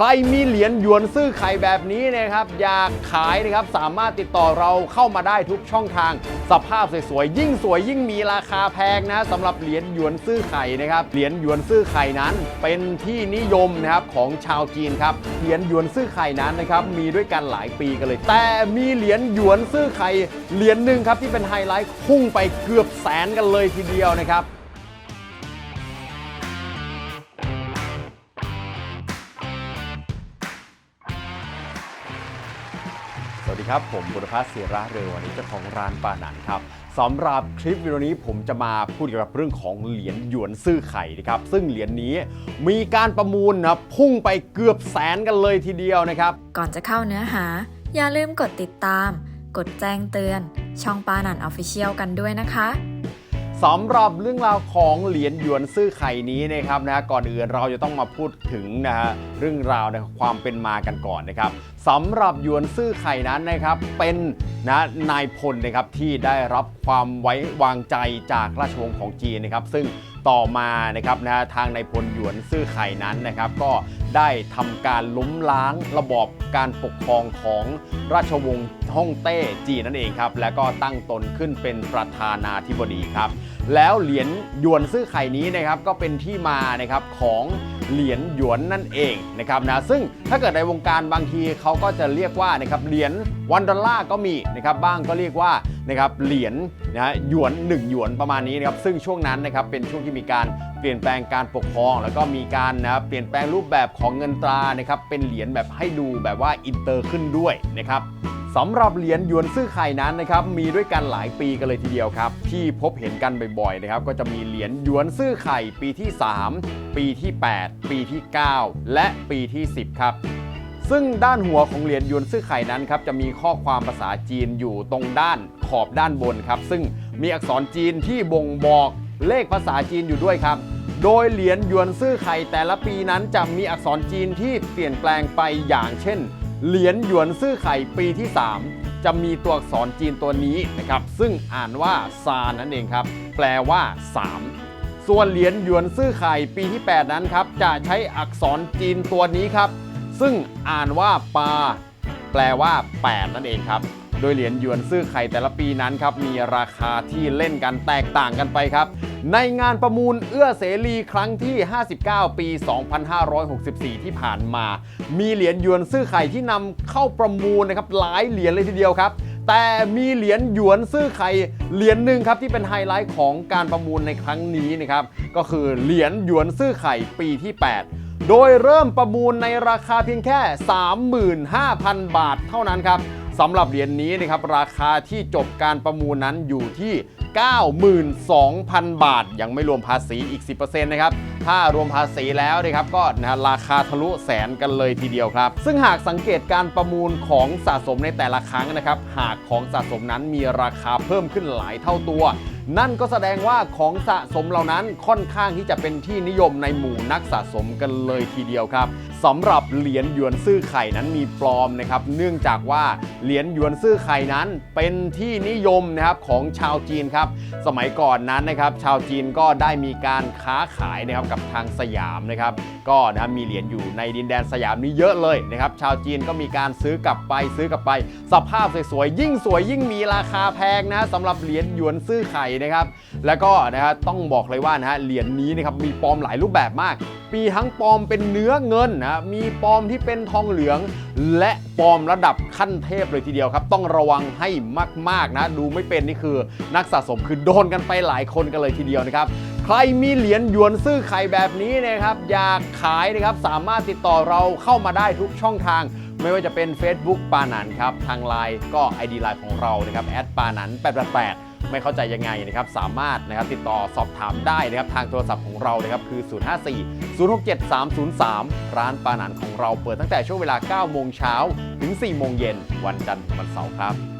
ใครมีเหรียญหยวนซื่อไข่แบบนี้นะครับ อยากขายนะครับสามารถติดต่อเราเข้ามาได้ทุกช่องทาง สภาพสวยๆยิ่งสวยยิ่งมีราคาแพงนะสำหรับเหรียญหยวนซื่อไข่นะครับเหรียญหยวนซื่อไข่นั้น เป็นที่นิยมนะครับของชาวจีนครับเหรียญหยวนซื่อไข่นั้นนะครับมีด้วยกันหลายปีกันเลย แต่มีเหรียญหยวนซื่อไข่เหรียญหนึ่งครับที่เป็นไฮไลท์พุ่งไปเกือบแสนกันเลยทีเดียวนะครับ ครับ ผมบุรพัฒน์ศิระเรือวันนี้เจ้าของร้านปานันครับสำหรับคลิปวิดีโอนี้ผมจะมาพูดเกี่ยวกับเรื่องของเหรียญหยวนซื่อไข่นะครับซึ่งเหรียญนี้มีการประมูลนะพุ่งไปเกือบแสนกันเลยทีเดียวนะครับ ก่อนจะเข้าเนื้อหา อย่าลืมกดติดตาม กดแจ้งเตือน ช่องปานันออฟฟิเชียลกันด้วยนะคะ สำหรับเรื่องราวของเหรียญหยวนซื่อไข่นี้นะครับนะก่อนอื่นเราจะต้องมาพูดถึงนะฮะเรื่องราวในความเป็นมากันก่อนนะครับสำหรับหยวนซื่อไข่นั้นนะครับเป็นนะนายพลนะครับที่ได้รับความไว้วางใจจากราชวงศ์ของจีนนะครับ ซึ่งต่อมานะครับนะทางนายพลหยวนซื่อไข่นั้นนะครับ ก็ได้ทำการล้มล้างระบอบการปกครองของราชวงศ์ฮ่องเต้จีนนั่นเองครับ และก็ตั้งตนขึ้นเป็นประธานาธิบดีครับ แล้วเหรียญหยวนซื่อไข่นี้นะครับก็เป็นที่มานะครับของ เหรียญหยวนนั่นเองนะครับนะซึ่งถ้าเกิดในวงการบางทีเขาก็จะเรียกว่านะครับเหรียญวันดอลลาร์ก็มีนะครับบ้างก็เรียกว่านะครับเหรียญนะฮะหยวนหนึ่งหยวนประมาณนี้นะครับซึ่งช่วงนั้นนะครับเป็นช่วงที่มีการเปลี่ยนแปลงการปกครอง แล้วก็มีการนะครับเปลี่ยนแปลงรูปแบบของเงินตรานะครับเป็นเหรียญแบบให้ดูแบบว่าอินเตอร์ขึ้นด้วยนะครับ สำหรับเหรียญหยวนซื่อไข่นั้นนะครับมีด้วยกันหลายปีกันเลยทีเดียวครับที่พบเห็นกันบ่อยๆนะครับก็จะมีเหรียญหยวนซื่อไข่ปีที่ 3 ปีที่ 8 ปีที่ 9 และปีที่ 10 ครับ ซึ่งด้านหัวของเหรียญหยวนซื่อไข่นั้นครับจะมีข้อความภาษาจีนอยู่ตรงด้านขอบด้านบนครับซึ่งมีอักษรจีนที่บ่งบอกเลขภาษาจีนอยู่ด้วยครับโดยเหรียญหยวนซื่อไข่แต่ละปีนั้นจะมีอักษรจีนที่เปลี่ยนแปลงไปอย่างเช่น เหรียญหยวนซื่อไข่ปีที่ 3 จะมีตัวอักษรจีนตัวนี้นะครับ ซึ่งอ่านว่าซานั่นเองครับ แปลว่า 3 ส่วนเหรียญหยวนซื่อไข่ปีที่ 8 นั้นครับ จะใช้อักษรจีนตัวนี้ครับ ซึ่งอ่านว่าปาแปลว่า 8 นั่นเองครับ โดยเหรียญหยวนซื่อไข่แต่ละปีนั้นครับมีราคาที่เล่นกันแตกต่างกันไปครับ ในงานประมูลเอื้อเสรีครั้งที่ 59 ปี 2564 ที่ผ่านมา มีเหรียญหยวนซื่อไข่ที่นำเข้าประมูลนะครับหลายเหรียญเลยทีเดียวครับแต่มีเหรียญหยวนซื่อไข่เหรียญหนึ่งครับที่เป็นไฮไลท์ของการประมูลในครั้งนี้นะครับก็คือเหรียญหยวนซื่อไข่ปีที่ 8 โดยเริ่มประมูลในราคาเพียงแค่ 35,000 บาทเท่านั้นครับ สำหรับเหรียญนี้นะครับราคาที่จบการประมูลนั้นอยู่ที่ 92,000 บาท ยังไม่รวมภาษีอีก 10%นะครับถ้ารวมภาษีแล้วนะครับก็นะราคาทะลุแสนกันเลยทีเดียวครับ ซึ่งหากสังเกตการประมูลของสะสมในแต่ละครั้งนะครับ หากของสะสมนั้นมีราคาเพิ่มขึ้นหลายเท่าตัว นั่นก็แสดงว่าของสะสมเหล่านั้นค่อนข้างที่จะเป็นที่นิยมในหมู่นักสะสมกันเลยทีเดียวครับสำหรับเหรียญหยวนซื่อไข่นั้นมีปลอมนะครับ เนื่องจากว่าเหรียญหยวนซื่อไข่นั้นเป็นที่นิยมนะครับของชาวจีนครับ สมัยก่อนนั้นนะครับ ชาวจีนก็ได้มีการค้าขายนะครับกับทางสยามนะครับ ก็นะมีเหรียญอยู่ในดินแดนสยามนี้เยอะเลยนะครับ ชาวจีนก็มีการซื้อกลับไปซื้อกลับไป สภาพสวยๆยิ่งสวยยิ่งมีราคาแพงนะสำหรับเหรียญหยวนซื่อไข่นะครับ แล้วก็นะฮะต้องบอกเลยว่านะฮะเหรียญนี้นะครับมีปลอมหลายรูปแบบมาก มีทั้งปลอมเป็นเนื้อเงินนะมีปลอมที่เป็นทองเหลือง และปลอมระดับขั้นเทพเลยทีเดียวครับ ต้องระวังให้มากๆนะดูไม่เป็นนี่คือนักสะสมคือโดนกันไปหลายคนกันเลยทีเดียวนะครับใครมีเหรียญหยวนซื่อไข่แบบนี้นะครับ อยากขายนะครับสามารถติดต่อเราเข้ามาได้ทุกช่องทาง ไม่ว่าจะเป็น Facebook ปานันครับ ทางไลน์ก็ ID ไลน์ของเรานะครับแอดปานัน888 ไม่เข้าใจยังไงนะครับสามารถนะครับติดต่อสอบถามได้นะครับทางโทรศัพท์ของเรานะครับคือ 054 067 303 ร้านปานันของเราเปิดตั้งแต่ช่วงเวลา 9 โมงเช้าถึง 4 โมงเย็นวันจันทร์ถึงวันเสาร์ครับ